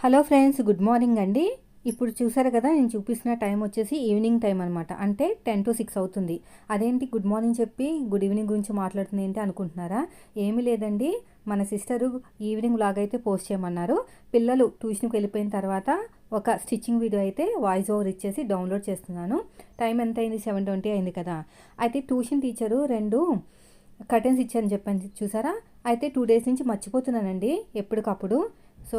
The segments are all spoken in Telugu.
హలో ఫ్రెండ్స్ గుడ్ మార్నింగ్ అండి. ఇప్పుడు చూసారు కదా నేను చూపిస్తున్న టైం వచ్చేసి ఈవినింగ్ టైం అనమాట అంటే టెన్ టు సిక్స్ అవుతుంది. అదేంటి గుడ్ మార్నింగ్ చెప్పి గుడ్ ఈవినింగ్ గురించి మాట్లాడుతుంది ఏంటి అనుకుంటున్నారా? ఏమీ లేదండి. మన సిస్టరు ఈవినింగ్ లాగ్ అయితే పోస్ట్ చేయమన్నారు. పిల్లలు ట్యూషన్కి వెళ్ళిపోయిన తర్వాత ఒక స్టిచ్చింగ్ వీడియో అయితే వాయిస్ ఓవర్ ఇచ్చేసి డౌన్లోడ్ చేస్తున్నాను. టైం ఎంత అయింది? సెవెన్ ట్వంటీ అయింది కదా. అయితే ట్యూషన్ టీచరు రెండు కర్టెన్స్ ఇచ్చారని చెప్పని చూసారా? అయితే టూ డేస్ నుంచి మర్చిపోతున్నానండి ఎప్పటికప్పుడు. సో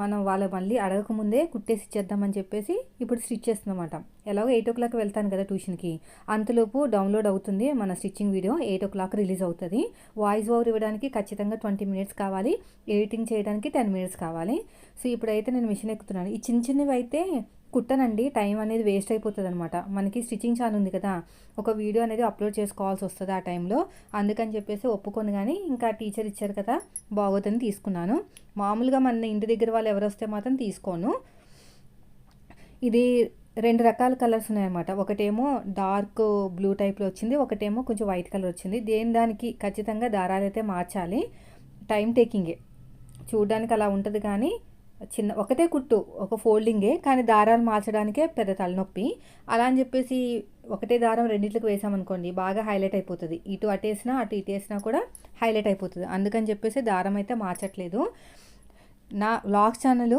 మనం వాళ్ళు మళ్ళీ అడగకముందే కుట్టేసి ఇచ్చేద్దామని చెప్పేసి ఇప్పుడు స్టిచ్ చేస్తున్నమాట ఎలాగో ఎయిట్ ఓ క్లాక్ వెళ్తాను కదా ట్యూషన్కి అంతలోపు డౌన్లోడ్ అవుతుంది మన stitching video eight o'clock release అవుతుంది. వాయిస్ ఓవర్ ఇవ్వడానికి ఖచ్చితంగా ట్వంటీ మినిట్స్ కావాలి. ఎడిటింగ్ చేయడానికి టెన్ మినిట్స్ కావాలి. సో ఇప్పుడైతే నేను మిషన్ ఎక్కుతున్నాను. ఈ చిన్న చిన్నవి అయితే కుట్టనండి టైం అనేది వేస్ట్ అయిపోతుంది అనమాట మనకి స్టిచ్చింగ్ ఛానల్ ఉంది కదా ఒక వీడియో అనేది అప్లోడ్ చేసుకోవాల్సి వస్తుంది ఆ టైంలో. అందుకని చెప్పేసి ఒప్పుకొని కానీ ఇంకా టీచర్ ఇచ్చారు కదా బాగోదని తీసుకున్నాను. మామూలుగా మన ఇంటి దగ్గర వాళ్ళు ఎవరు వస్తే మాత్రం తీసుకోను. ఇది రెండు రకాల కలర్స్ ఉన్నాయన్నమాట. ఒకటేమో డార్క్ బ్లూ టైప్లో వచ్చింది ఒకటేమో కొంచెం వైట్ కలర్ వచ్చింది. దేని దానికి ఖచ్చితంగా దారాలు అయితే మార్చాలి. టైం టేకింగే. చూడడానికి అలా ఉంటుంది కానీ చిన్న ఒకటే కుట్టు ఒక ఫోల్డింగే కానీ దారాలు మార్చడానికే పెద్ద తలనొప్పి. అలా అని చెప్పేసి ఒకటే దారం రెండింటికి వేసామనుకోండి బాగా హైలైట్ అయిపోతుంది. ఇటు అటేసినా అటు ఇటు వేసినా కూడా హైలైట్ అయిపోతుంది. అందుకని చెప్పేసి దారం అయితే మార్చట్లేదు. నా వ్లాగ్ ఛానల్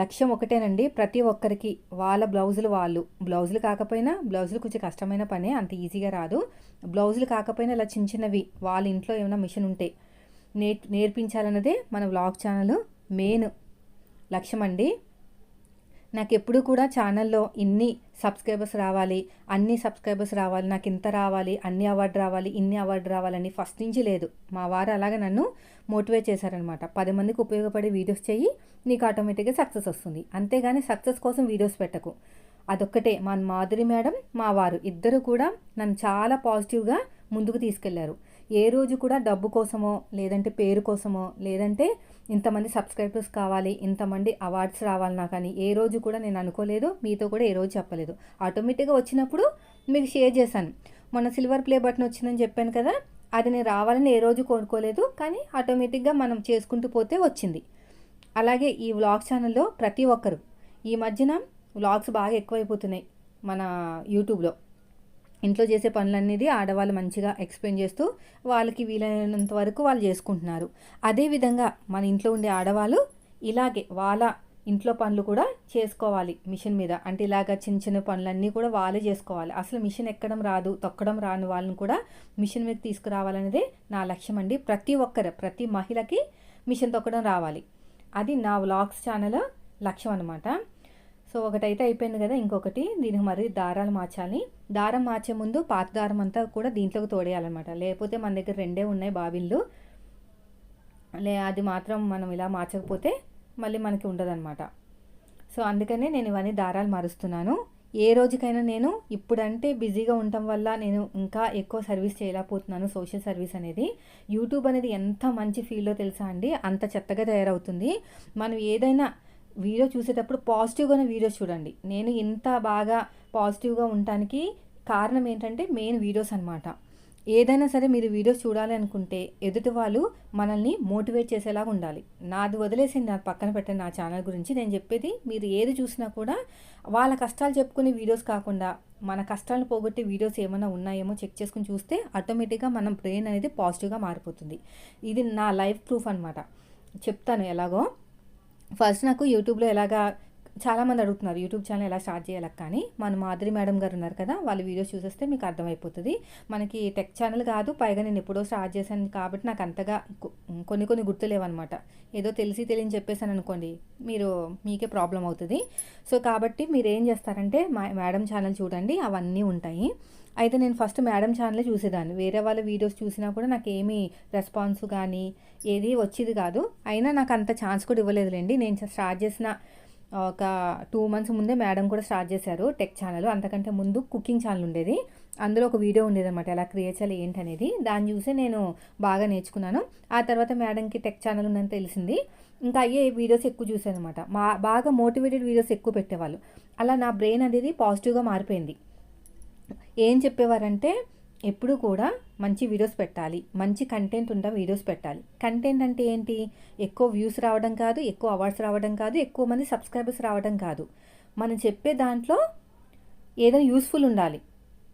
లక్ష్యం ఒకటేనండి. ప్రతి ఒక్కరికి వాళ్ళ బ్లౌజులు వాళ్ళు. బ్లౌజులు కాకపోయినా బ్లౌజులు కొంచెం కష్టమైన పనే అంత ఈజీగా రాదు. బ్లౌజులు కాకపోయినా ఇలా చిన్న చిన్నవి వాళ్ళ ఇంట్లో ఏమైనా మిషన్ ఉంటే నేర్ నేర్పించాలన్నదే మన వ్లాగ్ ఛానల్. మెయిన్ లక్ష్యం అండి నాకు ఎప్పుడు కూడా ఛానల్లో ఇన్ని సబ్స్క్రైబర్స్ రావాలి అన్ని సబ్స్క్రైబర్స్ రావాలి నాకు ఇంత రావాలి అన్ని అవార్డు రావాలి ఇన్ని అవార్డు రావాలని ఫస్ట్ నుంచి లేదు. మా వారు అలాగే నన్ను మోటివేట్ చేశారనమాట. పది మందికి ఉపయోగపడే వీడియోస్ చేయి నీకు ఆటోమేటిక్గా సక్సెస్ వస్తుంది. అంతేగాని సక్సెస్ కోసం వీడియోస్ పెట్టకు. అదొక్కటే మా మాధురి మేడం మా వారు ఇద్దరు కూడా నన్ను చాలా పాజిటివ్గా ముందుకు తీసుకెళ్ళారు. ఏ రోజు కూడా డబ్బు కోసమో లేదంటే పేరు కోసమో లేదంటే ఇంతమంది సబ్స్క్రైబర్స్ కావాలి ఇంతమంది అవార్డ్స్ రావాలి నాకు అని ఏ రోజు కూడా నేను అనుకోలేదు మీతో కూడా ఏ రోజు చెప్పలేదు. ఆటోమేటిక్గా వచ్చినప్పుడు మీకు షేర్ చేశాను. మొన్న సిల్వర్ ప్లే బటన్ వచ్చిందని చెప్పాను కదా అది నేను రావాలని ఏ రోజు కోరుకోలేదు కానీ ఆటోమేటిక్గా మనం చేసుకుంటూ పోతే వచ్చింది. అలాగే ఈ వ్లాగ్ ఛానల్లో ప్రతి ఒక్కరు ఈ మధ్యన వ్లాగ్స్ బాగా ఎక్కువైపోతున్నాయి మన యూట్యూబ్లో. ఇంట్లో చేసే పనులనేది ఆడవాళ్ళు మంచిగా ఎక్స్ప్లెయిన్ చేస్తూ వాళ్ళకి వీలైనంత వరకు వాళ్ళు చేసుకుంటున్నారు. అదేవిధంగా మన ఇంట్లో ఉండే ఆడవాళ్ళు ఇలాగే వాళ్ళ ఇంట్లో పనులు కూడా చేసుకోవాలి మిషన్ మీద. అంటే ఇలాగ చిన్న చిన్న పనులన్నీ కూడా వాళ్ళే చేసుకోవాలి. అసలు మిషన్ ఎక్కడం రాదు తొక్కడం రాని వాళ్ళని కూడా మిషన్ మీద తీసుకురావాలనేదే నా లక్ష్యం అండి. ప్రతి ఒక్కరు ప్రతి మహిళకి మిషన్ తొక్కడం రావాలి. అది నా వ్లాగ్స్ ఛానల్ లక్ష్యం అనమాట సో ఒకటైతే అయిపోయింది కదా ఇంకొకటి దీనికి మరి దారాలు మార్చాలి. దారం మార్చే ముందు పాత దారం అంతా కూడా దీంట్లోకి తోడేయాలన్నమాట. లేకపోతే మన దగ్గర రెండే ఉన్నాయి బావిళ్ళు. లే అది మాత్రం మనం ఇలా మార్చకపోతే మళ్ళీ మనకి ఉండదన్నమాట. సో అందుకనే నేను ఇవన్నీ దారాలు మారుస్తున్నాను. ఏ రోజుకైనా నేను ఇప్పుడంటే బిజీగా ఉండటం వల్ల నేను ఇంకా ఎక్కువ సర్వీస్ చేయలేకపోతున్నాను సోషల్ సర్వీస్ అనేది. యూట్యూబ్ అనేది ఎంత మంచి ఫీల్డో తెలుసా అండి? అంత చెత్తగా తయారవుతుంది. మనం ఏదైనా వీడియో చూసేటప్పుడు పాజిటివ్గానే వీడియోస్ చూడండి. నేను ఇంత బాగా పాజిటివ్గా ఉండటానికి కారణం ఏంటంటే మెయిన్ వీడియోస్ అనమాట ఏదైనా సరే మీరు వీడియోస్ చూడాలి అనుకుంటే ఎదుటి వాళ్ళు మనల్ని మోటివేట్ చేసేలాగా ఉండాలి. నాది వదిలేసి నా పక్కన పెట్టిన నా ఛానల్ గురించి నేను చెప్పేది మీరు ఏది చూసినా కూడా వాళ్ళ కష్టాలు చెప్పుకునే వీడియోస్ కాకుండా మన కష్టాలను పోగొట్టే వీడియోస్ ఏమైనా ఉన్నాయేమో చెక్ చేసుకుని చూస్తే ఆటోమేటిక్గా మనం బ్రెయిన్ అనేది పాజిటివ్గా మారిపోతుంది. ఇది నా లైఫ్ ప్రూఫ్ అనమాట చెప్తాను ఎలాగో. ఫస్ట్ నాకు యూట్యూబ్లో ఎలాగా చాలామంది అడుగుతున్నారు యూట్యూబ్ ఛానల్ ఎలా స్టార్ట్ చేయాలి కానీ మన మాధురి మేడం గారు ఉన్నారు కదా వాళ్ళ వీడియోస్ చూసేస్తే మీకు అర్థమైపోతుంది. మనకి టెక్ ఛానల్ కాదు పైగా నేను ఎప్పుడో స్టార్ట్ చేశాను కాబట్టి నాకు అంతగా కొన్ని కొన్ని గుర్తులేవన్నమాట ఏదో తెలిసి తెలియని చెప్పేసాను అనుకోండి మీరు మీకే ప్రాబ్లం అవుతుంది. సో కాబట్టి మీరు ఏం చేస్తారంటే మా మేడం ఛానల్ చూడండి అవన్నీ ఉంటాయి. అయితే నేను ఫస్ట్ మేడం ఛానలే చూసేదాన్ని. వేరే వాళ్ళ వీడియోస్ చూసినా కూడా నాకు ఏమీ రెస్పాన్స్ కానీ ఏది వచ్చేది కాదు. అయినా నాకు అంత ఛాన్స్ కూడా ఇవ్వలేదులేండి. నేను స్టార్ట్ చేసిన ఒక టూ మంత్స్ ముందే మేడం కూడా స్టార్ట్ చేశారు టెక్ ఛానల్. అంతకంటే ముందు కుకింగ్ ఛానల్ ఉండేది. అందులో ఒక వీడియో ఉండేది అనమాట ఎలా క్రియేట్ చేయాలి ఏంటనేది. దాన్ని చూసి నేను బాగా నేర్చుకున్నాను. ఆ తర్వాత మేడంకి టెక్ ఛానల్ ఉందని తెలిసింది. ఇంకా అయ్యే వీడియోస్ ఎక్కువ చూసాను అనమాట మా బాగా మోటివేటెడ్ వీడియోస్ ఎక్కువ పెట్టేవాళ్ళు. అలా నా బ్రెయిన్ అనేది పాజిటివ్గా మారిపోయింది. ఏం చెప్పేవారంటే ఎప్పుడు కూడా మంచి వీడియోస్ పెట్టాలి. మంచి కంటెంట్ ఉన్న వీడియోస్ పెట్టాలి. కంటెంట్ అంటే ఏంటి? ఎక్కువ వ్యూస్ రావడం కాదు ఎక్కువ అవార్డ్స్ రావడం కాదు ఎక్కువ మంది సబ్స్క్రైబర్స్ రావడం కాదు. మనం చెప్పే దాంట్లో ఏదైనా యూస్ఫుల్ ఉండాలి.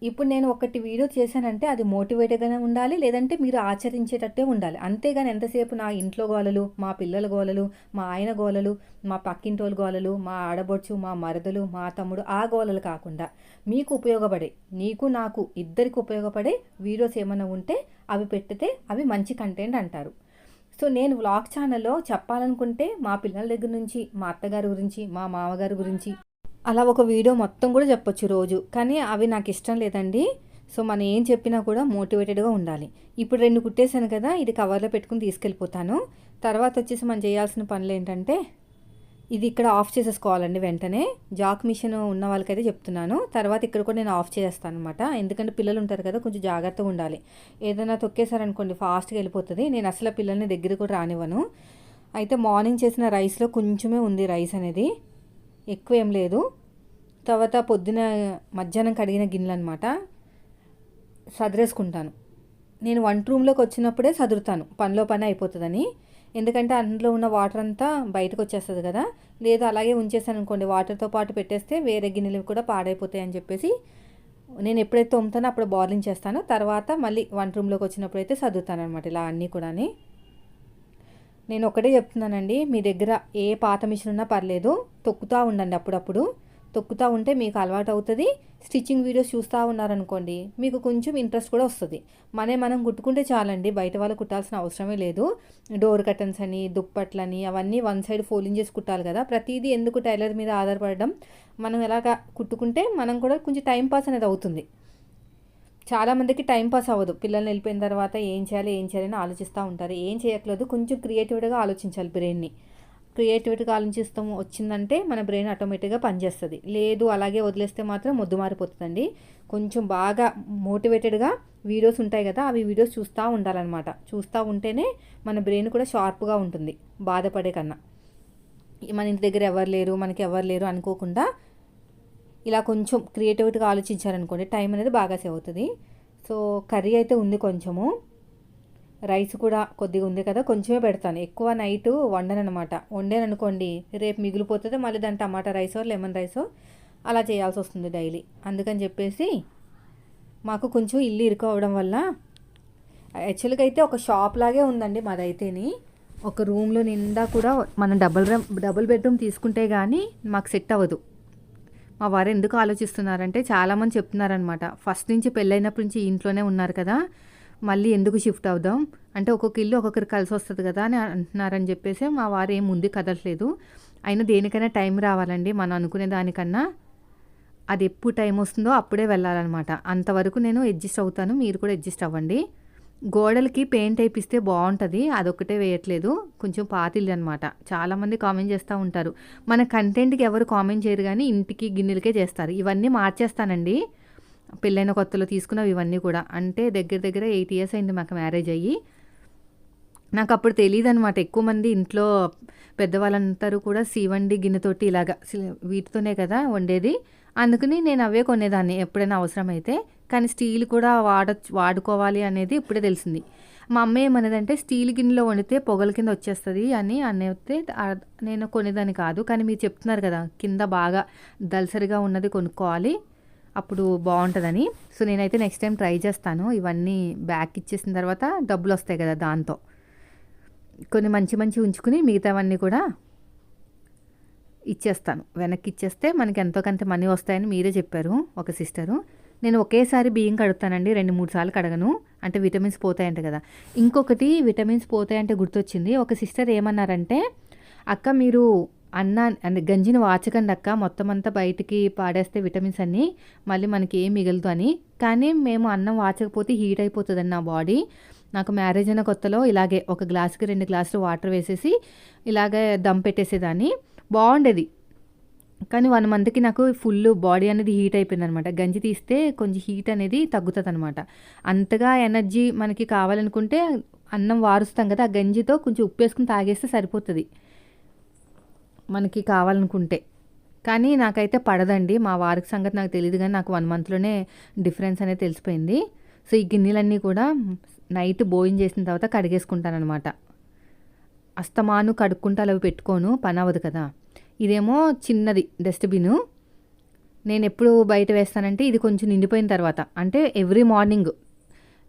ఇప్పుడు నేను ఒకటి వీడియో చేశానంటే అది మోటివేటెడ్గానే ఉండాలి లేదంటే మీరు ఆచరించేటట్టే ఉండాలి. అంతేగాని ఎంతసేపు నా ఇంట్లో గోలలు మా పిల్లల గోలలు మా ఆయన గోలలు మా పక్కింటోళ్ళ గోలలు మా ఆడబొచ్చు మా మరదలు మా తమ్ముడు ఆ గోలలు కాకుండా మీకు ఉపయోగపడే నీకు నాకు ఇద్దరికి ఉపయోగపడే వీడియోస్ ఏమైనా ఉంటే అవి పెట్టితే అవి మంచి కంటెంట్ అంటారు. సో నేను వ్లాగ్ ఛానల్లో చెప్పాలనుకుంటే మా పిల్లల దగ్గర నుంచి మా అత్తగారి గురించి మా మామగారి గురించి అలా ఒక వీడియో మొత్తం కూడా చెప్పొచ్చు రోజు. కానీ అవి నాకు ఇష్టం లేదండి. సో మనం ఏం చెప్పినా కూడా మోటివేటెడ్గా ఉండాలి. ఇప్పుడు రెండు కుట్టేశాను కదా ఇది కవర్లో పెట్టుకుని తీసుకెళ్ళిపోతాను. తర్వాత వచ్చేసి మనం చేయాల్సిన పనులు ఏంటంటే ఇది ఇక్కడ ఆఫ్ చేసేసుకోవాలండి వెంటనే. జాక్ మిషన్ ఉన్న వాళ్ళకైతే చెప్తున్నాను. తర్వాత ఇక్కడ కూడా నేను ఆఫ్ చేస్తాను అనమాట ఎందుకంటే పిల్లలు ఉంటారు కదా కొంచెం జాగ్రత్తగా ఉండాలి. ఏదైనా తొక్కేశారనుకోండి ఫాస్ట్గా వెళ్ళిపోతుంది. నేను అసలు పిల్లల్ని దగ్గర కూడా రానివ్వను. అయితే మార్నింగ్ చేసిన రైస్లో కొంచెమే ఉంది రైస్ అనేది. ఎక్కువ ఏం లేదు. తర్వాత పొద్దున మధ్యాహ్నం కడిగిన గిన్నెలు అనమాట సదిరేసుకుంటాను. నేను వంట రూమ్లోకి వచ్చినప్పుడే సదురుతాను. పనిలో పని అయిపోతుందని. ఎందుకంటే అందులో ఉన్న వాటర్ అంతా బయటకు వచ్చేస్తుంది కదా. లేదా అలాగే ఉంచేసాను అనుకోండి వాటర్తో పాటు పెట్టేస్తే వేరే గిన్నెలు కూడా పాడైపోతాయి అని చెప్పేసి నేను ఎప్పుడైతే తోముతానో అప్పుడు బాయిలింగ్ చేస్తాను. తర్వాత మళ్ళీ వంట రూమ్లోకి వచ్చినప్పుడు అయితే సర్దుతాను అనమాట ఇలా అన్నీ కూడా నేను ఒకటే చెప్తున్నానండి మీ దగ్గర ఏ పాత మిషన్ ఉన్నా పర్లేదు తొక్కుతూ ఉండండి అప్పుడప్పుడు. తొక్కుతూ ఉంటే మీకు అలవాటు అవుతుంది స్టిచ్చింగ్ వీడియోస్ చూస్తూ ఉన్నారనుకోండి మీకు కొంచెం ఇంట్రెస్ట్ కూడా వస్తుంది. మనే మనం కుట్టుకుంటే చాలండి బయట వాళ్ళు కుట్టాల్సిన అవసరమే లేదు. డోర్ కర్టన్స్ అని దుప్పట్లని అవన్నీ వన్ సైడ్ ఫోల్డింగ్ చేసి కుట్టాలి కదా. ప్రతిదీ ఎందుకు టైలర్ మీద ఆధారపడడం? మనం ఎలాగ కుట్టుకుంటే మనం కూడా కొంచెం టైం పాస్ అనేది అవుతుంది. చాలామందికి టైంపాస్ అవ్వదు. పిల్లల్ని వెళ్ళిపోయిన తర్వాత ఏం చేయాలి ఏం చేయాలని ఆలోచిస్తూ ఉంటారు. ఏం చేయట్లేదు కొంచెం క్రియేటివ్గా ఆలోచించాలి బ్రెయిన్ని. క్రియేటివిటీగా ఆలోచిస్తాం వచ్చిందంటే మన బ్రెయిన్ ఆటోమేటిక్గా పనిచేస్తుంది. లేదు అలాగే వదిలేస్తే మాత్రం మొద్దు మారిపోతుందండి. కొంచెం బాగా మోటివేటెడ్గా వీడియోస్ ఉంటాయి కదా అవి వీడియోస్ చూస్తూ ఉండాలన్నమాట. చూస్తూ ఉంటేనే మన బ్రెయిన్ కూడా షార్ప్గా ఉంటుంది బాధపడే కన్నా. మన ఇంటి దగ్గర ఎవరు లేరు మనకి ఎవరు లేరు అనుకోకుండా ఇలా కొంచెం క్రియేటివిటీగా ఆలోచించారనుకోండి టైం అనేది బాగా సేవ్ అవుతుంది. సో కర్రీ అయితే ఉంది కొంచెము. రైస్ కూడా కొద్దిగా ఉంది కదా కొంచెమే పెడతాను. ఎక్కువ నైట్ వండనమాట వండాను అనుకోండి రేపు మిగిలిపోతుంది మళ్ళీ దాని టమాటా రైసో లెమన్ రైసో అలా చేయాల్సి వస్తుంది డైలీ. అందుకని చెప్పేసి మాకు కొంచెం ఇల్లు ఇరుకోవడం వల్ల యాక్చువల్గా అయితే ఒక షాప్ లాగే ఉందండి మాదైతేని. ఒక రూమ్లో నిండా కూడా మనం డబుల్ రూమ్ డబుల్ బెడ్రూమ్ తీసుకుంటే కానీ మాకు సెట్ అవ్వదు. మా వారు ఎందుకు ఆలోచిస్తున్నారంటే చాలామంది చెప్తున్నారనమాట ఫస్ట్ నుంచి పెళ్ళైనప్పటి నుంచి ఇంట్లోనే ఉన్నారు కదా మళ్ళీ ఎందుకు షిఫ్ట్ అవుదాం? అంటే ఒక్కొక్క ఇల్లు ఒక్కొక్కరు కలిసి వస్తుంది కదా అని అంటున్నారని చెప్పేసి మా వారు ఏం ముందు కదలట్లేదు. అయినా దేనికైనా టైం రావాలండి మనం అనుకునే దానికన్నా. అది ఎప్పుడు టైం వస్తుందో అప్పుడే వెళ్ళాలన్నమాట. అంతవరకు నేను అడ్జస్ట్ అవుతాను మీరు కూడా అడ్జస్ట్ అవ్వండి. గోడలకి పెయింట్ వేయిస్తే బాగుంటుంది అదొక్కటే వేయట్లేదు. కొంచెం పాతిల్లు అనమాట చాలామంది కామెంట్ చేస్తూ ఉంటారు. మన కంటెంట్కి ఎవరు కామెంట్ చేయరు కానీ ఇంటికి గిన్నెలకే చేస్తారు. ఇవన్నీ మార్చేస్తానండి. పెళ్ళైన కొత్తలో తీసుకున్నవి ఇవన్నీ కూడా. అంటే దగ్గర దగ్గర ఎయిట్ ఇయర్స్ అయింది మాకు మ్యారేజ్ అయ్యి. నాకు అప్పుడు తెలియదు అనమాట ఎక్కువ మంది ఇంట్లో పెద్దవాళ్ళందరూ కూడా సీవండి గిన్నెతోటి ఇలాగా వీటితోనే కదా వండేది. అందుకని నేను అవే కొనేదాన్ని. ఎప్పుడైనా అవసరమైతే కానీ స్టీల్ కూడా వాడ వాడుకోవాలి అనేది ఇప్పుడే తెలిసింది. మా అమ్మ ఏమనేదంటే స్టీల్ గిన్నెలో వండితే పొగల కింద వచ్చేస్తుంది అని అనేస్తే నేను కొనేదాన్ని కాదు కానీ మీరు చెప్తున్నారు కదా కింద బాగా దలసరిగా ఉన్నది కొనుక్కోవాలి అప్పుడు బాగుంటుందని. సో నేనైతే నెక్స్ట్ టైం ట్రై చేస్తాను. ఇవన్నీ బ్యాక్ ఇచ్చేసిన తర్వాత డబ్బులు వస్తాయి కదా దాంతో. కొన్ని మంచి మంచి ఉంచుకుని మిగతావన్నీ కూడా ఇచ్చేస్తాను. వెనక్కి ఇచ్చేస్తే మనకి ఎంతో కొంత మనీ వస్తాయని మీరే చెప్పారు ఒక సిస్టరు నేను ఒకేసారి బియ్యం కడుగుతానండి రెండు మూడు సార్లు కడగను. అంటే విటమిన్స్ పోతాయంట కదా. ఇంకొకటి విటమిన్స్ పోతాయంటే గుర్తొచ్చింది. ఒక సిస్టర్ ఏమన్నారంటే అక్క మీరు అన్న అంటే గంజిని వాచకండి అక్క. మొత్తం అంతా బయటికి పాడేస్తే విటమిన్స్ అన్నీ మళ్ళీ మనకి ఏం మిగలదు అని. కానీ మేము అన్నం వాచకపోతే హీట్ అయిపోతుందండి నా బాడీ. నాకు మ్యారేజ్ అయిన కొత్తలో ఇలాగే ఒక గ్లాస్కి రెండు గ్లాసులు వాటర్ వేసేసి ఇలాగే దమ్ పెట్టేసేదాన్ని. బాగుండేది. కానీ వన్ మంత్కి నాకు ఫుల్ బాడీ అనేది హీట్ అయిపోయింది అనమాట గంజి తీస్తే కొంచెం హీట్ అనేది తగ్గుతుంది అనమాట అంతగా ఎనర్జీ మనకి కావాలనుకుంటే అన్నం వారుస్తాం కదా ఆ గంజితో కొంచెం ఉప్పు వేసుకుని తాగేస్తే సరిపోతుంది. మనకి కావాలనుకుంటే. కానీ నాకైతే పడదండి. మా వారికి సంగతి నాకు తెలియదు కానీ నాకు వన్ మంత్లోనే డిఫరెన్స్ అనేది తెలిసిపోయింది. సో ఈ గిన్నెలన్నీ కూడా నైట్ బోయిన్ చేసిన తర్వాత కడిగేసుకుంటానమాట అస్తమాను కడుక్కుంటే అలా పెట్టుకోను పని అవ్వదు కదా. ఇదేమో చిన్నది డస్ట్బిన్. నేను ఎప్పుడు బయట వేస్తానంటే ఇది కొంచెం నిండిపోయిన తర్వాత. అంటే ఎవ్రీ మార్నింగ్.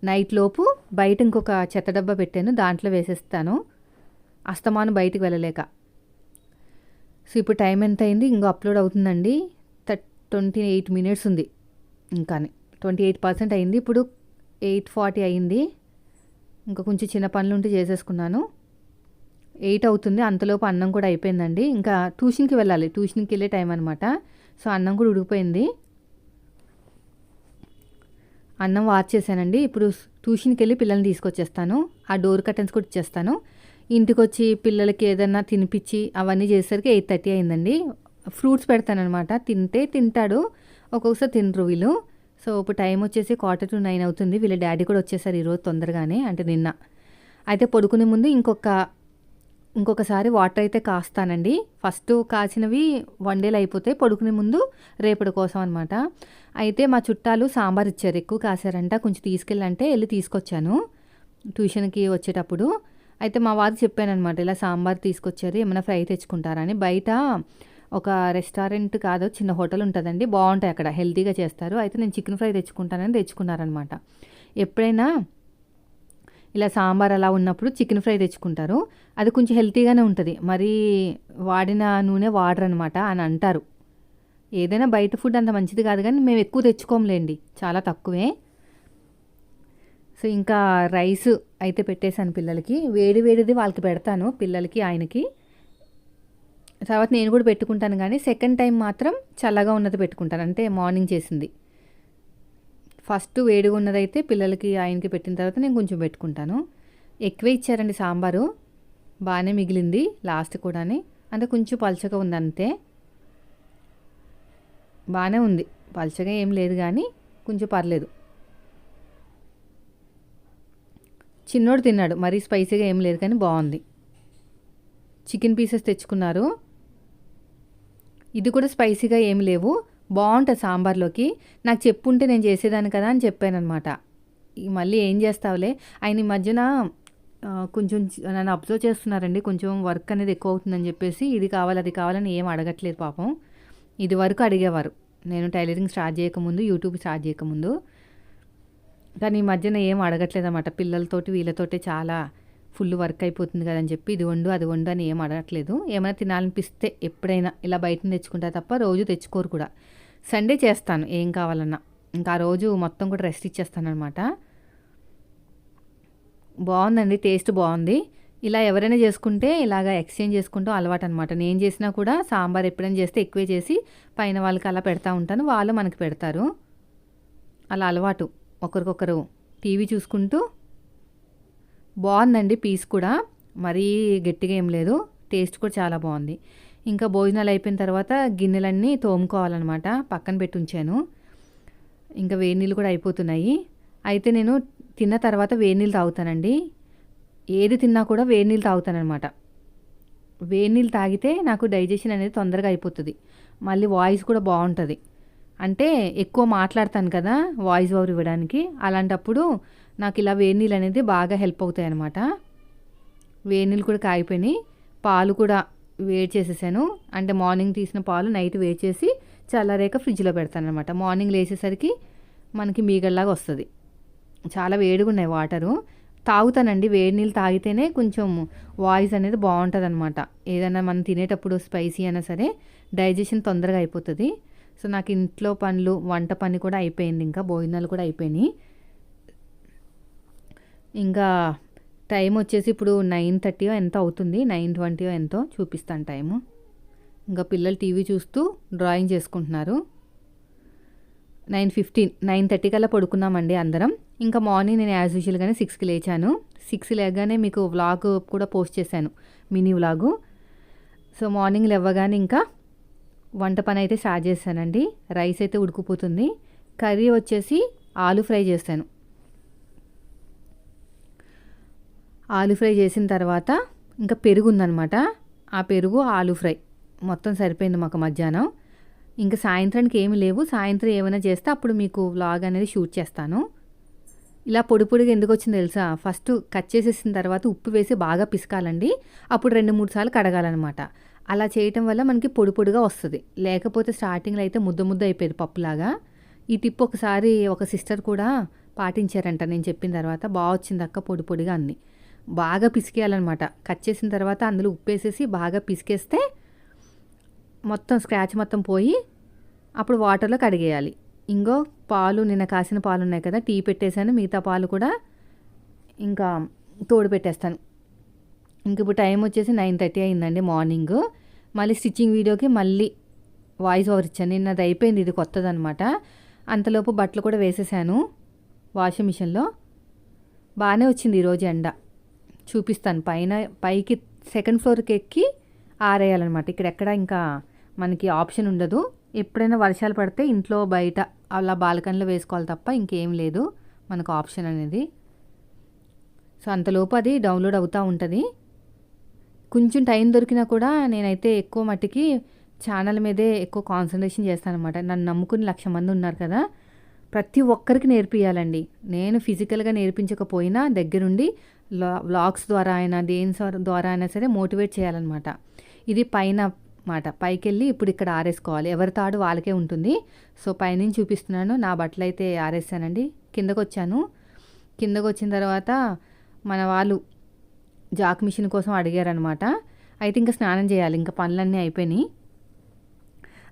నైట్ లోపు బయట ఇంకొక చెత్త డబ్బా పెట్టాను దాంట్లో వేసేస్తాను. అస్తమాను బయటికి వెళ్ళలేక. సో ఇప్పుడు టైం ఎంత అయింది ఇంకో అప్లోడ్ అవుతుందండి. ట్వంటీ ఎయిట్ మినిట్స్ ఉంది. ఇంకా ట్వంటీ ఎయిట్ పర్సెంట్ అయింది. ఇప్పుడు ఎయిట్ ఫార్టీ అయింది. ఇంకా కొంచెం చిన్న పనులు ఉంటే చేసేసుకున్నాను. ఎయిట్ అవుతుంది. అంతలోపు అన్నం కూడా అయిపోయిందండి. ఇంకా ట్యూషన్కి వెళ్ళాలి. ట్యూషన్కి వెళ్ళే టైం అనమాట సో అన్నం కూడా ఉడికిపోయింది. అన్నం వాచ్ చేశానండి. ఇప్పుడు ట్యూషన్కి వెళ్ళి పిల్లల్ని తీసుకొచ్చేస్తాను. ఆ డోర్ కర్టన్స్ కూడా ఇచ్చేస్తాను. ఇంటికి వచ్చి పిల్లలకి ఏదన్నా తినిపించి అవన్నీ చేసేసరికి ఎయిట్ థర్టీ అయిందండి. ఫ్రూట్స్ పెడతానమాట తింటే తింటాడు. ఒక్కొక్కసారి తినరు వీళ్ళు. సో ఇప్పుడు టైం వచ్చేసి క్వార్టర్ టు నైన్ అవుతుంది. వీళ్ళ డాడీ కూడా వచ్చేసారు ఈరోజు తొందరగానే అంటే నిన్న. అయితే పడుకునే ముందు ఇంకొక ఇంకొకసారి వాటర్ అయితే కాస్తానండి. ఫస్ట్ కాచినవి వన్ డేలు అయిపోతే పడుకునే ముందు రేపటి కోసం అనమాట అయితే మా చుట్టాలు సాంబార్ ఇచ్చారు. ఎక్కువ కాసారంట. కొంచెం తీసుకెళ్ళంటే వెళ్ళి తీసుకొచ్చాను. ట్యూషన్కి వచ్చేటప్పుడు. అయితే మా వారు చెప్పానమాట ఇలా సాంబార్ తీసుకొచ్చారు. ఏమైనా ఫ్రై తెచ్చుకుంటారని బయట ఒక రెస్టారెంట్ కాదు చిన్న హోటల్ ఉంటుందండి. బాగుంటాయి అక్కడ. హెల్తీగా చేస్తారు. అయితే నేను చికెన్ ఫ్రై తెచ్చుకుంటానని తెచ్చుకున్నారనమాట ఎప్పుడైనా ఇలా సాంబార్ అలా ఉన్నప్పుడు చికెన్ ఫ్రై తెచ్చుకుంటారు. అది కొంచెం హెల్తీగానే ఉంటుంది. మరీ వాడిన నూనె వాడరనమాట అని అంటారు. ఏదైనా బయట ఫుడ్ అంత మంచిది కాదు కానీ మేము ఎక్కువ తెచ్చుకోంలేండి చాలా తక్కువే. సో ఇంకా రైస్ అయితే పెట్టేశాను పిల్లలకి. వేడి వేడిది వాళ్ళకి పెడతాను పిల్లలకి ఆయనకి. తర్వాత నేను కూడా పెట్టుకుంటాను కానీ సెకండ్ టైం మాత్రం చల్లగా ఉన్నది పెట్టుకుంటాను. అంటే మార్నింగ్ చేసింది. ఫస్ట్ వేడిగా ఉన్నదైతే పిల్లలకి ఆయనకి పెట్టిన తర్వాత నేను కొంచెం పెట్టుకుంటాను. ఎక్కువే ఇచ్చారండి సాంబారు. బాగానే మిగిలింది లాస్ట్ కూడా అంటే కొంచెం పలచగా ఉంది అంతే బాగానే ఉంది. పలచగా ఏం లేదు కానీ కొంచెం పర్లేదు. చిన్నోడు తిన్నాడు మరీ స్పైసీగా ఏం లేదు కానీ బాగుంది. చికెన్ పీసెస్ తెచ్చుకున్నారు. ఇది కూడా స్పైసీగా ఏమి లేవు. బాగుంటుంది సాంబార్లోకి. నాకు చెప్పుంటే నేను చేసేదాన్ని కదా అని చెప్పాను అనమాట మళ్ళీ ఏం చేస్తావులే? ఆయన ఈ మధ్యన కొంచెం నన్ను అబ్జర్వ్ చేస్తున్నారండి. కొంచెం వర్క్ అనేది ఎక్కువ అవుతుందని చెప్పేసి ఇది కావాలి అది కావాలని ఏం అడగట్లేదు పాపం. ఇది వరకు అడిగేవారు. నేను టైలరింగ్ స్టార్ట్ చేయకముందు యూట్యూబ్ స్టార్ట్ చేయకముందు. కానీ ఈ మధ్యన ఏం అడగట్లేదు అనమాట పిల్లలతోటి వీళ్ళతోటి చాలా ఫుల్ వర్క్ అయిపోతుంది కదని చెప్పి ఇది వండు అది వండు అని ఏం అడగట్లేదు. ఏమైనా తినాలనిపిస్తే ఎప్పుడైనా ఇలా బయట తెచ్చుకుంటా తప్ప రోజు తెచ్చుకోరు కూడా. సండే చేస్తాను ఏం కావాలన్నా. ఇంకా ఆ రోజు మొత్తం కూడా రెస్ట్ ఇచ్చేస్తాను అనమాట బాగుందండి టేస్ట్ బాగుంది. ఇలా ఎవరైనా చేసుకుంటే ఇలాగ ఎక్స్చేంజ్ చేసుకుంటూ అలవాటు అనమాట నేను చేసినా కూడా సాంబార్ ఎప్పుడైనా చేస్తే ఎక్కువే చేసి పైన వాళ్ళకి అలా పెడతా ఉంటాను వాళ్ళు మనకి పెడతారు. అలా అలవాటు. ఒకరికొకరు టీవీ చూసుకుంటూ బాగుందండి పీస్ కూడా. మరీ గట్టిగా ఏం లేదు టేస్ట్ కూడా చాలా బాగుంది. ఇంకా భోజనాలు అయిపోయిన తర్వాత గిన్నెలన్నీ తోముకోవాలన్నమాట. పక్కన పెట్టి ఉంచాను. ఇంకా వేడి నీళ్ళు కూడా అయిపోతున్నాయి. అయితే నేను తిన్న తర్వాత వేడి నీళ్ళు తాగుతానండి. ఏది తిన్నా కూడా వేడి నీళ్ళు తాగుతానమాట వేడి నీళ్ళు తాగితే నాకు డైజెషన్ అనేది తొందరగా అయిపోతుంది. మళ్ళీ వాయిస్ కూడా బాగుంటుంది. అంటే ఎక్కువ మాట్లాడతాను కదా వాయిస్ ఓవర్ ఇవ్వడానికి. అలాంటప్పుడు నాకు ఇలా వేడి నీళ్ళు అనేది బాగా హెల్ప్ అవుతాయి అనమాట వేడి నీళ్ళు కూడా కాగిపోయినాయి. పాలు కూడా వేడి చేసేసాను. అంటే మార్నింగ్ తీసిన పాలు నైట్ వేడి చేసి చల్లారేక ఫ్రిడ్జ్లో పెడతాను అనమాట మార్నింగ్ లేచేసరికి మనకి మీగల్లాగా వస్తుంది. చాలా వేడిగా ఉన్నాయి వాటరు. తాగుతానండి. వేడి నీళ్ళు తాగితేనే కొంచెం వాయిస్ అనేది బాగుంటుంది అనమాట ఏదైనా మనం తినేటప్పుడు స్పైసీ అయినా సరే డైజెషన్ తొందరగా అయిపోతుంది. సో నాకు ఇంట్లో పనులు వంట పని కూడా అయిపోయింది. ఇంకా భోజనాలు కూడా అయిపోయినాయి. ఇంకా టైం వచ్చేసి ఇప్పుడు నైన్ థర్టీ ఎంత అవుతుంది. నైన్ ట్వంటీ ఎంతో చూపిస్తాను టైము. ఇంకా పిల్లలు టీవీ చూస్తూ డ్రాయింగ్ చేసుకుంటున్నారు. నైన్ ఫిఫ్టీన్ నైన్ థర్టీ కల్లా పడుకున్నామండి అందరం. ఇంకా మార్నింగ్ నేను యాజ్ యూజువల్గానే సిక్స్కి లేచాను. సిక్స్ లేగానే మీకు వ్లాగ్ కూడా పోస్ట్ చేశాను మినీ వ్లాగు. సో మార్నింగ్ లేవగానే ఇంకా వంట పని అయితే స్టార్ట్ చేశానండి. రైస్ అయితే ఉడికిపోతుంది. కర్రీ వచ్చేసి ఆలు ఫ్రై చేశాను. ఆలు ఫ్రై చేసిన తర్వాత ఇంకా పెరుగు ఉందనమాట ఆ పెరుగు ఆలు ఫ్రై మొత్తం సరిపోయింది మాకు మధ్యాహ్నం. ఇంకా సాయంత్రానికి ఏమి లేవు. సాయంత్రం ఏమైనా చేస్తే అప్పుడు మీకు వ్లాగ్ అనేది షూట్ చేస్తాను. ఇలా పొడి పొడిగా ఎందుకు వచ్చింది తెలుసా? ఫస్ట్ కట్ చేసేసిన తర్వాత ఉప్పు వేసి బాగా పిసకాలండి. అప్పుడు రెండు మూడు సార్లు కడగాలన్నమాట. అలా చేయటం వల్ల మనకి పొడి పొడిగా వస్తుంది. లేకపోతే స్టార్టింగ్లో అయితే ముద్ద ముద్ద అయిపోయేది పప్పులాగా. ఈ టిప్ ఒకసారి ఒక సిస్టర్ కూడా పాటించారంట. నేను చెప్పిన తర్వాత బాగా వచ్చింది అక్క పొడి పొడిగా అన్నీ. బాగా పిసికేయాలన్నమాట. కట్ చేసిన తర్వాత అందులో ఉప్పు వేసేసి బాగా పిసికేస్తే మొత్తం స్క్రాచ్ మొత్తం పోయి అప్పుడు వాటర్లో కడిగేయాలి. ఇంకో పాలు నిన్న కాసిన పాలు ఉన్నాయి కదా టీ పెట్టేశాను మిగతా పాలు కూడా ఇంకా తోడు పెట్టేస్తాను. ఇంక ఇప్పుడు టైం వచ్చేసి నైన్ థర్టీ అయిందండి మార్నింగ్. మళ్ళీ స్టిచ్చింగ్ వీడియోకి మళ్ళీ వాయిస్ ఓవర్ ఇచ్చాను. నిన్న అది అయిపోయింది ఇది కొత్తదనమాట అంతలోపు బట్టలు కూడా వేసేసాను వాషింగ్ మిషన్లో. బాగానే వచ్చింది ఈరోజు ఎండ. చూపిస్తాను. పైన పైకి సెకండ్ ఫ్లోర్కి ఎక్కి ఆరేయాలన్నమాట. ఇక్కడ ఎక్కడ ఇంకా మనకి ఆప్షన్ ఉండదు. ఎప్పుడైనా వర్షాలు పడితే ఇంట్లో బయట అలా బాల్కనీలో వేసుకోవాలి తప్ప ఇంకేం లేదు మనకు ఆప్షన్ అనేది. సో అంతలోపు అది డౌన్లోడ్ అవుతూ ఉంటుంది. కొంచెం టైం దొరికినా కూడా నేనైతే ఎక్కువ మట్టికి ఛానల్ మీదే ఎక్కువ కాన్సన్ట్రేషన్ చేస్తాను అనమాట నన్ను నమ్ముకుని లక్ష మంది ఉన్నారు కదా. ప్రతి ఒక్కరికి నేర్పియాలండి. నేను ఫిజికల్గా నేర్పించకపోయినా దగ్గరుండి వ్లాగ్స్ ద్వారా అయినా దేని ద్వారా అయినా సరే మోటివేట్ చేయాలన్నమాట. ఇది పైన మాట. పైకి వెళ్ళి ఇప్పుడు ఇక్కడ ఆరేసుకోవాలి. ఎవరి తాడు వాళ్ళకే ఉంటుంది. సో పైనుంచి చూపిస్తున్నాను. నా బట్టలు అయితే ఆరేసానండి. కిందకు వచ్చాను కిందకు వచ్చిన తర్వాత మన వాళ్ళు జాక్ మిషన్ కోసం అడిగారనమాట అయితే ఇంకా స్నానం చేయాలి. ఇంకా పనులన్నీ అయిపోయినాయి.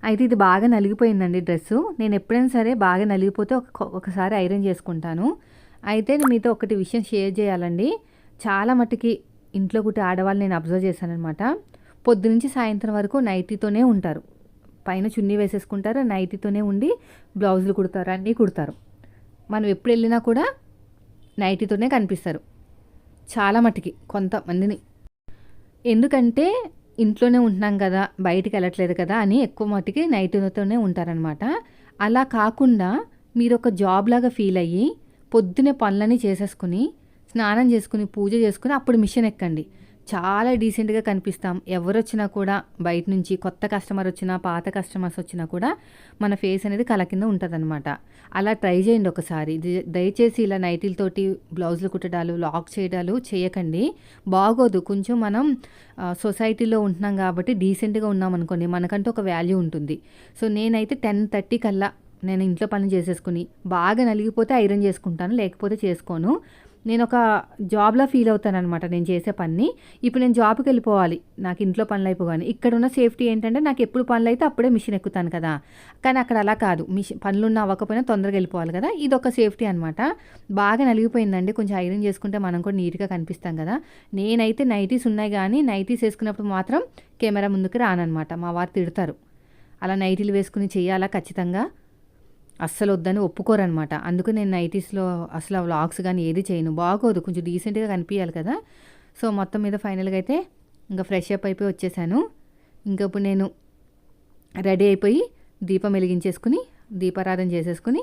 అయితే ఇది బాగా నలిగిపోయిందండి డ్రెస్సు. నేను ఎప్పుడైనా సరే బాగా నలిగిపోతే ఒక ఒకసారి ఐరన్ చేసుకుంటాను. అయితే మీతో ఒకటి విషయం షేర్ చేయాలండి. చాలా మట్టుకి ఇంట్లో కుట్టే ఆడవాళ్ళు నేను అబ్జర్వ్ చేశానమాట పొద్దునుంచి సాయంత్రం వరకు నైటీతోనే ఉంటారు. పైన చున్నీ వేసేసుకుంటారు నైటీతోనే ఉండి బ్లౌజులు కుడతారు అన్నీ కుడతారు. మనం ఎప్పుడు వెళ్ళినా కూడా నైటీతోనే కనిపిస్తారు. చాలా మటుకి కొంతమందిని. ఎందుకంటే ఇంట్లోనే ఉంటున్నాం కదా బయటికి వెళ్ళట్లేదు కదా అని ఎక్కువ మటుకి నైటీతోనే ఉంటారనమాట అలా కాకుండా మీరు ఒక జాబ్ లాగా ఫీల్ అయ్యి పొద్దునే పనులన్నీ చేసేసుకుని స్నానం చేసుకుని పూజ చేసుకుని అప్పుడు మిషన్ ఎక్కండి. చాలా డీసెంట్గా కనిపిస్తాం. ఎవరొచ్చినా కూడా బయట నుంచి కొత్త కస్టమర్ వచ్చినా పాత కస్టమర్స్ వచ్చినా కూడా మన ఫేస్ అనేది కల కింద ఉంటుందన్నమాట. అలా ట్రై చేయండి ఒకసారి. దయచేసి ఇలా నైటీలతోటి బ్లౌజులు కుట్టడాలు లాక్ చేయడాలు చేయకండి. బాగోదు. కొంచెం మనం సొసైటీలో ఉంటున్నాం కాబట్టి డీసెంట్గా ఉన్నాం అనుకోండి మనకంటూ ఒక వాల్యూ ఉంటుంది. సో నేనైతే టెన్ థర్టీ కల్లా నేను ఇంట్లో పని చేసేసుకుని బాగా నలిగిపోతే ఐరన్ చేసుకుంటాను లేకపోతే చేసుకోను. నేను ఒక జాబ్లో ఫీల్ అవుతాను అనమాట నేను చేసే పని ఇప్పుడు నేను జాబ్కి వెళ్ళిపోవాలి. నాకు ఇంట్లో పనులు అయిపోగానే. ఇక్కడ ఉన్న సేఫ్టీ ఏంటంటే నాకు ఎప్పుడు పనులు అయితే అప్పుడే మిషన్ ఎక్కుతాను కదా. కానీ అక్కడ అలా కాదు. మిషన్ పనులు ఉన్న అవ్వకపోయినా తొందరగా వెళ్ళిపోవాలి కదా. ఇది ఒక సేఫ్టీ అనమాట బాగా నలిగిపోయిందండి. కొంచెం ఐరన్ చేసుకుంటే మనం కూడా నీట్గా కనిపిస్తాం కదా. నేనైతే నైటీస్ ఉన్నాయి కానీ నైటీస్ వేసుకున్నప్పుడు మాత్రం కెమెరా ముందుకు రానమాట మా వారు తిడతారు. అలా నైటీలు వేసుకుని చేయాలా ఖచ్చితంగా? అస్సలు వద్దని ఒప్పుకోరనమాట. అందుకు నేను నైటీస్లో అసలు ఆ వ్లాగ్స్ కానీ ఏది చేయను. బాగోదు. కొంచెం డీసెంట్గా కనిపించాలి కదా. సో మొత్తం మీద ఫైనల్గా అయితే ఇంకా ఫ్రెష్ అప్ అయిపోయి వచ్చేసాను. ఇంకా ఇప్పుడు నేను రెడీ అయిపోయి దీపం వెలిగించేసుకుని దీపారాధన చేసేసుకుని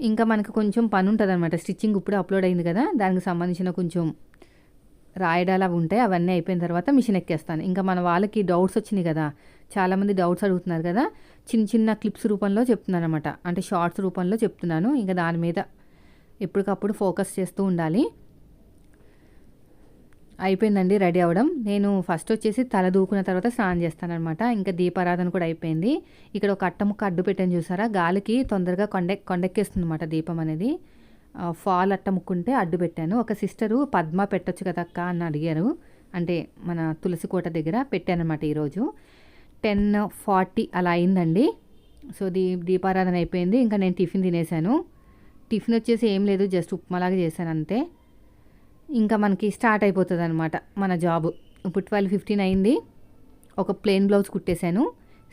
ఇంకా మనకు కొంచెం పని ఉంటుంది అనమాట స్టిచ్చింగ్ ఇప్పుడు అప్లోడ్ అయింది కదా. దానికి సంబంధించిన కొంచెం రాయడాలు అవి ఉంటాయి. అవన్నీ అయిపోయిన తర్వాత మిషన్ ఎక్కేస్తాను. ఇంకా మన వాళ్ళకి డౌట్స్ వచ్చినాయి కదా. చాలామంది డౌట్స్ అడుగుతున్నారు కదా. చిన్న చిన్న క్లిప్స్ రూపంలో చెప్తున్నాను అనమాట అంటే షార్ట్స్ రూపంలో చెప్తున్నాను. ఇంకా దాని మీద ఎప్పటికప్పుడు ఫోకస్ చేస్తూ ఉండాలి. అయిపోయిందండి రెడీ అవ్వడం. నేను ఫస్ట్ వచ్చేసి తల దూకున్న తర్వాత స్నానం చేస్తానమాట ఇంకా దీపారాధన కూడా అయిపోయింది. ఇక్కడ ఒక అట్టముక్క అడ్డు పెట్టాను చూసారా? గాలికి తొందరగా కొండె కొండెక్కేస్తుంది అనమాట దీపం అనేది. ఫాల్ అట్ట ముక్కుంటే అడ్డు పెట్టాను. ఒక సిస్టరు పద్మ పెట్టొచ్చు కదా అక్క అని అడిగారు. అంటే మన తులసి కోట దగ్గర పెట్టానమాట ఈరోజు. టెన్ ఫార్టీ అలా అయిందండి. సో దీ దీపారాధన అయిపోయింది. ఇంకా నేను టిఫిన్ తినేసాను టిఫిన్ వచ్చేసి ఏం లేదు జస్ట్ ఉప్మాలాగా చేశాను అంతే. ఇంకా మనకి స్టార్ట్ అయిపోతుంది అనమాట మన జాబ్. ఇప్పుడు ట్వెల్వ్ ఫిఫ్టీన్ అయింది. ఒక ప్లెయిన్ బ్లౌజ్ కుట్టేశాను.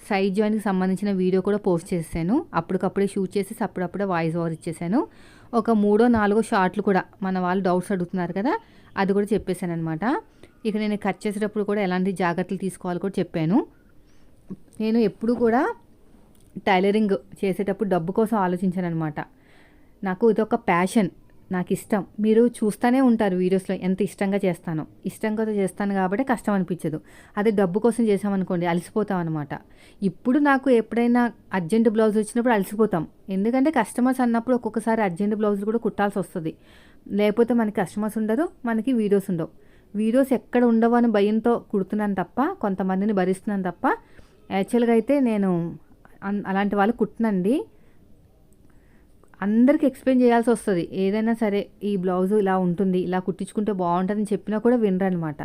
సైజ్ జాయిన్కి సంబంధించిన వీడియో కూడా పోస్ట్ చేశాను అప్పటికప్పుడే షూట్ చేసి అప్పుడప్పుడే వాయిస్ ఓవర్ ఇచ్చేసాను ఒక మూడో నాలుగో షార్ట్లు కూడా మన వాళ్ళు డౌట్స్ అడుగుతున్నారు కదా అది కూడా చెప్పేశాను అనమాట ఇక నేను కట్ చేసేటప్పుడు కూడా ఎలాంటి జాగ్రత్తలు తీసుకోవాలో కూడా చెప్పాను. నేను ఎప్పుడు కూడా టైలరింగ్ చేసేటప్పుడు డబ్బు కోసం ఆలోచించాను అనమాట నాకు ఇది ఒక ప్యాషన్ నాకు ఇష్టం మీరు చూస్తూనే ఉంటారు వీడియోస్లో ఎంత ఇష్టంగా చేస్తానో. ఇష్టంగా చేస్తాను కాబట్టి కష్టం అనిపించదు. అదే డబ్బు కోసం చేసామనుకోండి అలసిపోతాం అనమాట ఇప్పుడు నాకు ఎప్పుడైనా అర్జెంట్ బ్లౌజ్ వచ్చినప్పుడు అలసిపోతాం. ఎందుకంటే కస్టమర్స్ అన్నప్పుడు ఒక్కొక్కసారి అర్జెంట్ బ్లౌజులు కూడా కుట్టాల్సి వస్తుంది. లేకపోతే మనకి కస్టమర్స్ ఉండరు మనకి వీడియోస్ ఉండవు. వీడియోస్ ఎక్కడ ఉండవు అని భయంతో కుడుతున్నాను తప్ప కొంతమందిని భరిస్తున్నాను తప్ప యాక్చువల్గా అయితే నేను అన్- అలాంటి వాళ్ళు కుట్టినండి. అందరికి ఎక్స్ప్లెయిన్ చేయాల్సి వస్తుంది. ఏదైనా సరే ఈ బ్లౌజ్ ఇలా ఉంటుంది ఇలా కుట్టించుకుంటే బాగుంటుందని చెప్పినా కూడా వినరనమాట.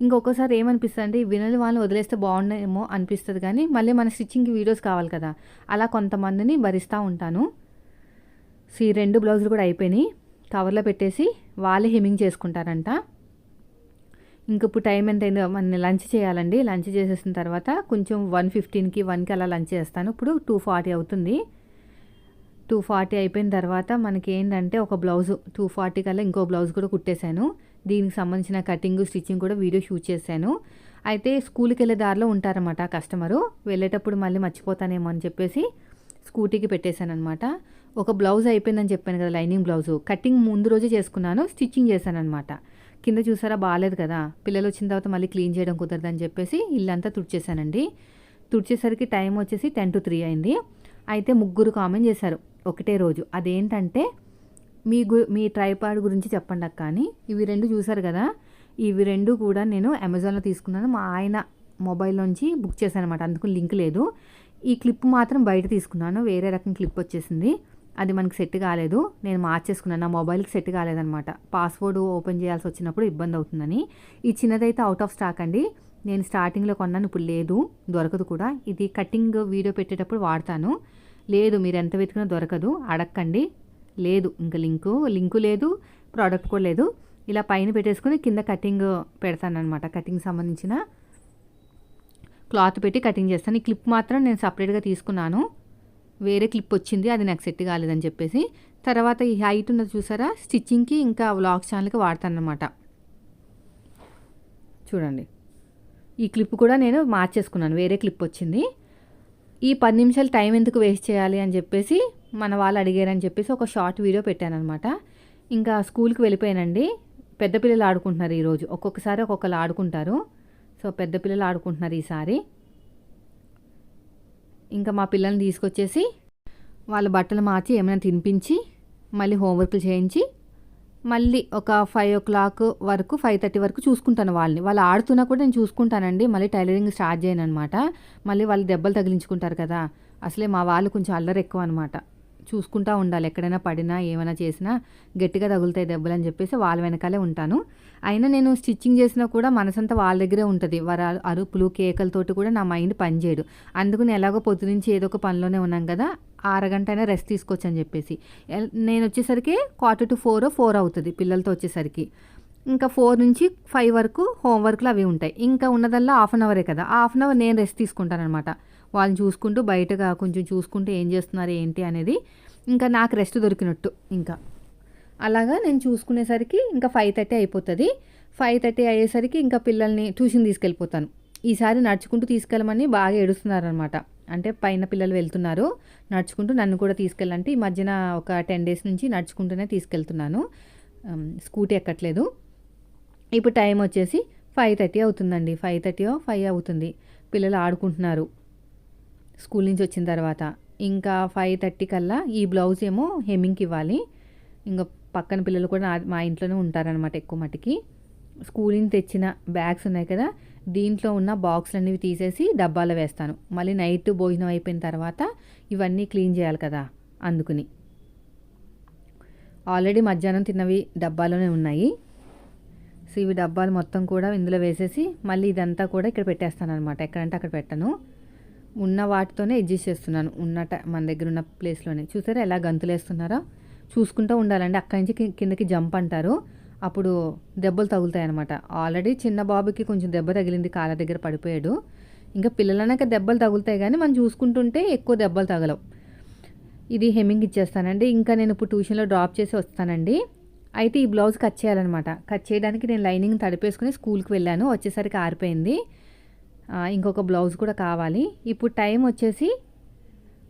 ఇంకొకసారి ఏమనిపిస్తుంది అంటే వినని వాళ్ళని వదిలేస్తే బాగుండేమో అనిపిస్తుంది కానీ మళ్ళీ మన స్టిచ్చింగ్కి వీడియోస్ కావాలి కదా. అలా కొంతమందిని భరిస్తూ ఉంటాను. సో ఈ రెండు బ్లౌజులు కూడా అయిపోయినాయి. కవర్లో పెట్టేసి వాళ్ళే హెమ్మింగ్ చేసుకుంటారంట. ఇంక ఇప్పుడు టైం ఎంత అయిందో మన లంచ్ చేయాలండి. లంచ్ చేసేసిన తర్వాత కొంచెం వన్ ఫిఫ్టీన్కి వన్కి అలా లంచ్ చేస్తాను. ఇప్పుడు టూ ఫార్టీ అవుతుంది. టూ ఫార్టీ అయిపోయిన తర్వాత మనకి ఏంటంటే ఒక బ్లౌజ్ టూ ఫార్టీ కల్లా ఇంకో బ్లౌజ్ కూడా కుట్టేశాను. దీనికి సంబంధించిన కటింగ్ స్టిచ్చింగ్ కూడా వీడియో షూట్ చేశాను. అయితే స్కూల్కి వెళ్ళే దారిలో ఉంటారన్నమాట కస్టమరు. వెళ్ళేటప్పుడు మళ్ళీ మర్చిపోతానేమో అని చెప్పేసి స్కూటీకి పెట్టేశాను అనమాట ఒక బ్లౌజ్ అయిపోయిందని చెప్పాను కదా లైనింగ్ బ్లౌజు. కటింగ్ ముందు రోజే చేసుకున్నాను స్టిచ్చింగ్ చేశాను అనమాట కింద చూసారా బాగాలేదు కదా. పిల్లలు వచ్చిన తర్వాత మళ్ళీ క్లీన్ చేయడం కుదరదని చెప్పేసి ఇల్లంతా తుడిచేశానండి. తుడిచేసరికి టైం వచ్చేసి టెన్ టు త్రీ అయింది. అయితే ముగ్గురు కామెంట్ చేశారు ఒకటే రోజు. అదేంటంటే మీ గు మీ ట్రైపాడ్ గురించి చెప్పండి అక్క అని. ఇవి రెండు చూశారు కదా. ఇవి రెండు కూడా నేను అమెజాన్లో తీసుకున్నాను. మా ఆయన మొబైల్లోంచి బుక్ చేశాను అనమాట అందుకు లింక్ లేదు. ఈ క్లిప్ మాత్రం బయట తీసుకున్నాను. వేరే రకం క్లిప్ వచ్చేసింది. అది మనకి సెట్ కాలేదు. నేను మార్చేసుకున్నాను. నా మొబైల్కి సెట్ కాలేదనమాట పాస్వర్డ్ ఓపెన్ చేయాల్సి వచ్చినప్పుడు ఇబ్బంది అవుతుందని. ఈ చిన్నదైతే అవుట్ ఆఫ్ స్టాక్ అండి. నేను స్టార్టింగ్లో కొన్నాను. ఇప్పుడు లేదు. దొరకదు కూడా. ఇది కటింగ్ వీడియో పెట్టేటప్పుడు వాడతాను. లేదు మీరు ఎంత వెతికినా దొరకదు. అడక్కండి. లేదు ఇంకా లింకు లింకు లేదు ప్రోడక్ట్ కూడా లేదు. ఇలా పైన పెట్టేసుకుని కింద కటింగ్ పెడతానమాట కటింగ్ సంబంధించిన క్లాత్ పెట్టి కటింగ్ చేస్తాను. ఈ క్లిప్ మాత్రం నేను సపరేట్గా తీసుకున్నాను. వేరే క్లిప్ వచ్చింది అది నాకు సెట్ కాలేదని చెప్పేసి. తర్వాత ఈ హైట్ ఉన్నది చూసారా? స్టిచ్చింగ్కి ఇంకా వ్లాగ్ ఛానల్కి వాడతాను అనమాట చూడండి. ఈ క్లిప్ కూడా నేను మార్చేసుకున్నాను వేరే క్లిప్ వచ్చింది. ఈ పది నిమిషాలు టైం ఎందుకు వేస్ట్ చేయాలి అని చెప్పేసి మన వాళ్ళు అడిగారని చెప్పేసి ఒక షార్ట్ వీడియో పెట్టాను అనమాట ఇంకా స్కూల్కి వెళ్ళిపోయానండి. పెద్ద పిల్లలు ఆడుకుంటున్నారు ఈరోజు. ఒక్కొక్కసారి ఒక్కొక్కరు ఆడుకుంటారు. సో పెద్ద పిల్లలు ఆడుకుంటున్నారు ఈసారి. ఇంకా మా పిల్లల్ని తీసుకొచ్చేసి వాళ్ళ బట్టలు మార్చి ఏమైనా తినిపించి మళ్ళీ హోంవర్క్లు చేయించి మళ్ళీ ఒక ఫైవ్ ఓ క్లాక్ వరకు ఫైవ్ థర్టీ వరకు చూసుకుంటాను వాళ్ళని. వాళ్ళు ఆడుతున్నా కూడా నేను చూసుకుంటానండి. మళ్ళీ టైలరింగ్ స్టార్ట్ చేయను అనమాట మళ్ళీ వాళ్ళు దెబ్బలు తగిలించుకుంటారు కదా. అసలే మా వాళ్ళు కొంచెం అల్లరి ఎక్కువ అనమాట చూసుకుంటా ఉండాలి. ఎక్కడైనా పడినా ఏమైనా చేసినా గట్టిగా తగులుతాయి దెబ్బలు అని చెప్పేసి వాళ్ళ వెనకాలే ఉంటాను. అయినా నేను స్టిచ్చింగ్ చేసినా కూడా మనసంతా వాళ్ళ దగ్గరే ఉంటుంది. వారి అరుపులు కేకలతోటి కూడా నా మైండ్ పనిచేయడు అందుకు నేను ఎలాగో పొద్దు నుంచి ఏదో ఒక పనిలోనే ఉన్నాం కదా అరగంట అయినా రెస్ట్ తీసుకోవచ్చు అని చెప్పేసి నేను వచ్చేసరికి క్వార్టర్ టు ఫోర్ ఫోర్ అవుతుంది పిల్లలతో వచ్చేసరికి. ఇంకా ఫోర్ నుంచి ఫైవ్ వరకు హోంవర్క్లు అవి ఉంటాయి. ఇంకా ఉన్నదల్లా హాఫ్ అన్ అవరే కదా హాఫ్ అన్ అవర్ నేను రెస్ట్ తీసుకుంటానమాట వాళ్ళని చూసుకుంటూ బయటగా కొంచెం చూసుకుంటూ ఏం చేస్తున్నారు ఏంటి అనేది ఇంకా నాకు రెస్ట్ దొరికినట్టు ఇంకా. అలాగా నేను చూసుకునేసరికి ఇంకా ఫైవ్ థర్టీ అయిపోతుంది. ఫైవ్ థర్టీ అయ్యేసరికి ఇంకా పిల్లల్ని ట్యూషన్ తీసుకెళ్ళిపోతాను. ఈసారి నడుచుకుంటూ తీసుకెళ్ళమని బాగా ఏడుస్తున్నారనమాట అంటే పైన పిల్లలు వెళ్తున్నారు. నడుచుకుంటూ నన్ను కూడా తీసుకెళ్ళాలంటే ఈ మధ్యన ఒక టెన్ డేస్ నుంచి నడుచుకుంటూనే తీసుకెళ్తున్నాను. స్కూటీ ఎక్కట్లేదు. ఇప్పుడు టైం వచ్చేసి ఫైవ్ థర్టీ అవుతుందండి. ఫైవ్ థర్టీ ఫైవ్ అవుతుంది. పిల్లలు ఆడుకుంటున్నారు. స్కూల్ నుంచి వచ్చిన తర్వాత. ఇంకా ఫైవ్ థర్టీ కల్లా ఈ బ్లౌజ్ ఏమో హెమ్మింగ్కి ఇవ్వాలి. ఇంకా పక్కన పిల్లలు కూడా మా ఇంట్లోనే ఉంటారనమాట ఎక్కువ మటుకి స్కూల్ నుంచి తెచ్చిన బ్యాగ్స్ ఉన్నాయి కదా దీంట్లో ఉన్న బాక్స్లు అనేవి తీసేసి డబ్బాలో వేస్తాను. మళ్ళీ నైట్ భోజనం అయిపోయిన తర్వాత ఇవన్నీ క్లీన్ చేయాలి కదా అందుకుని. ఆల్రెడీ మధ్యాహ్నం తిన్నవి డబ్బాలోనే ఉన్నాయి. సో ఇవి డబ్బాలు మొత్తం కూడా ఇందులో వేసేసి మళ్ళీ ఇదంతా కూడా ఇక్కడ పెట్టేస్తాను అనమాట ఎక్కడంటే అక్కడ పెట్టను. ఉన్న వాటితోనే అడ్జస్ట్ చేస్తున్నాను. ఉన్న మన దగ్గర ఉన్న ప్లేస్లోనే చూసారా ఎలా గంతులు వేస్తున్నారో చూసుకుంటూ ఉండాలండి. అక్కడి నుంచి కిందకి జంప్ అంటారు. అప్పుడు దెబ్బలు తగులుతాయి అనమాట ఆల్రెడీ చిన్న బాబుకి కొంచెం దెబ్బ తగిలింది కాళ్ళ దగ్గర పడిపోయాడు. ఇంకా పిల్లలనక దెబ్బలు తగులుతాయి కానీ మనం చూసుకుంటుంటే ఎక్కువ దెబ్బలు తగలవు. ఇది హెమ్మింగ్ ఇచ్చేస్తానండి. ఇంకా నేను ఇప్పుడు ట్యూషన్లో డ్రాప్ చేసి వస్తానండి. అయితే ఈ బ్లౌజ్ కట్ చేయాలన్నమాట. కట్ చేయడానికి నేను లైనింగ్ తడిపేసుకుని స్కూల్కి వెళ్ళాను. వచ్చేసరికి ఆరిపోయింది. ఇంకొక బ్లౌజ్ కూడా కావాలి. ఇప్పుడు టైం వచ్చేసి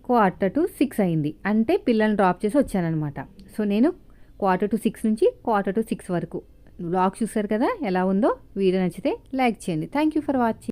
క్వార్టర్ టు సిక్స్ అయింది. అంటే పిల్లల్ని డ్రాప్ చేసి వచ్చానమాట సో నేను క్వార్టర్ టు సిక్స్ నుంచి క్వార్టర్ టు సిక్స్ వరకు. బ్లాగ్ చూసారు కదా ఎలా ఉందో? వీడియో నచ్చితే లైక్ చేయండి. Thank you for watching